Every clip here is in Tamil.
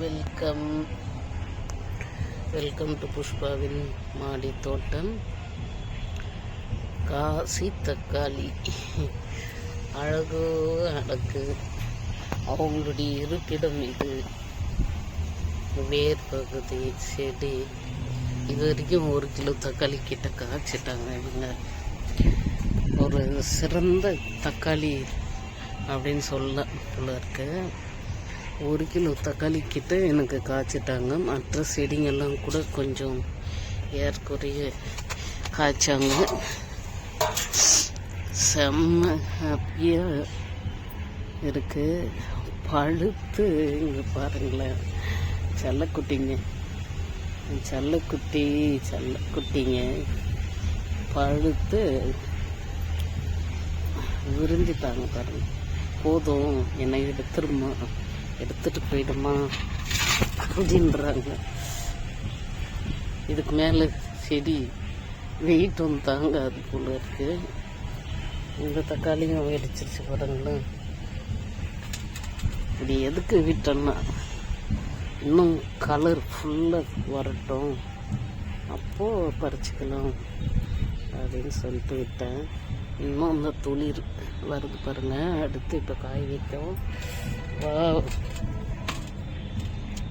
வெல்கம் வெல்கம் டு புஷ்பாவின் மாடி தோட்டம் காசி தக்காளி அழகோ அழகு. அவங்களுடைய இருப்பிடம் இது. வேர் பகுதி செடி. இது வரைக்கும் ஒரு கிலோ தக்காளி கிட்ட காய்ச்சிட்டாங்க இவங்க. ஒரு சிறந்த தக்காளி அப்படின்னு சொல்ல போல இருக்கு. ஒரு கிலோ தக்காளி கிட்ட எனக்கு காய்ச்சிட்டாங்க. மற்ற செடிங்கெல்லாம் கூட கொஞ்சம் ஏற்குறைய காய்ச்சாங்க. செம்ம ஹாப்பியாக இருக்கு. பழுத்து இங்கே பாருங்களேன். செல்லக்குட்டிங்க. செல்லக்குட்டி செல்லக்குட்டிங்க. பழுத்து விருந்தித்தாங்க பாருங்க. போதும் என்னை எடுத்துருமா எடுத்துட்டு போயிடுமா? அப்படின்றாங்க. இதுக்கு மேலே செடி வெயிட் வந்து தாங்காது போல இருக்கு. இந்த தக்காளியும் வெடிச்சிருச்சு பாருங்களேன். இது எதுக்கு விட்டோன்னா இன்னும் கலர் ஃபுல்லாக வரட்டும். அப்போது பறிச்சுக்கலாம் அப்படின்னு சொல்லிட்டு விட்டேன். இன்னும் அந்த துளிர் வருது பாருங்கள் அடுத்து இப்போ காய் வைக்கும்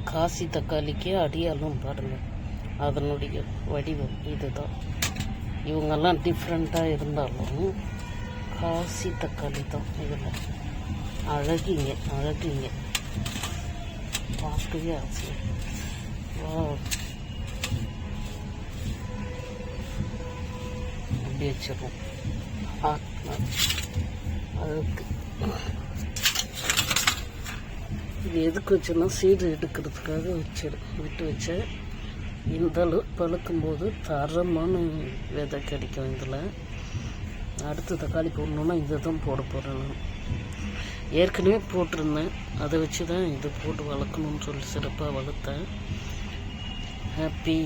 காசி தக்காளிக்கு அடியாலும் பாருங்கள் அதனுடைய வடிவம் இதுதான். இவங்கெல்லாம் டிஃப்ரெண்ட்டாக இருந்தாலும் காசி தக்காளி தான் இதில். அழகிங்க அழகிங்க. பார்க்கவே ஆச்சு வா அப்படி வச்சிருவோம் அதுக்கு இது எதுக்கு வச்சேன்னா சீடு எடுக்கிறதுக்காக வச்சேன். விட்டு வச்சேன். இந்த அளவு பழுக்கும்போது தரமான விதை கிடைக்கும் இதில். அடுத்து தக்காளி போடணுன்னா இதை தான் போட போகிறேன் நான். ஏற்கனவே போட்டிருந்தேன். அதை வச்சு தான் இது போட்டு வளர்க்கணும்னு சொல்லி சிறப்பாக வளர்த்தேன். ஹாப்பி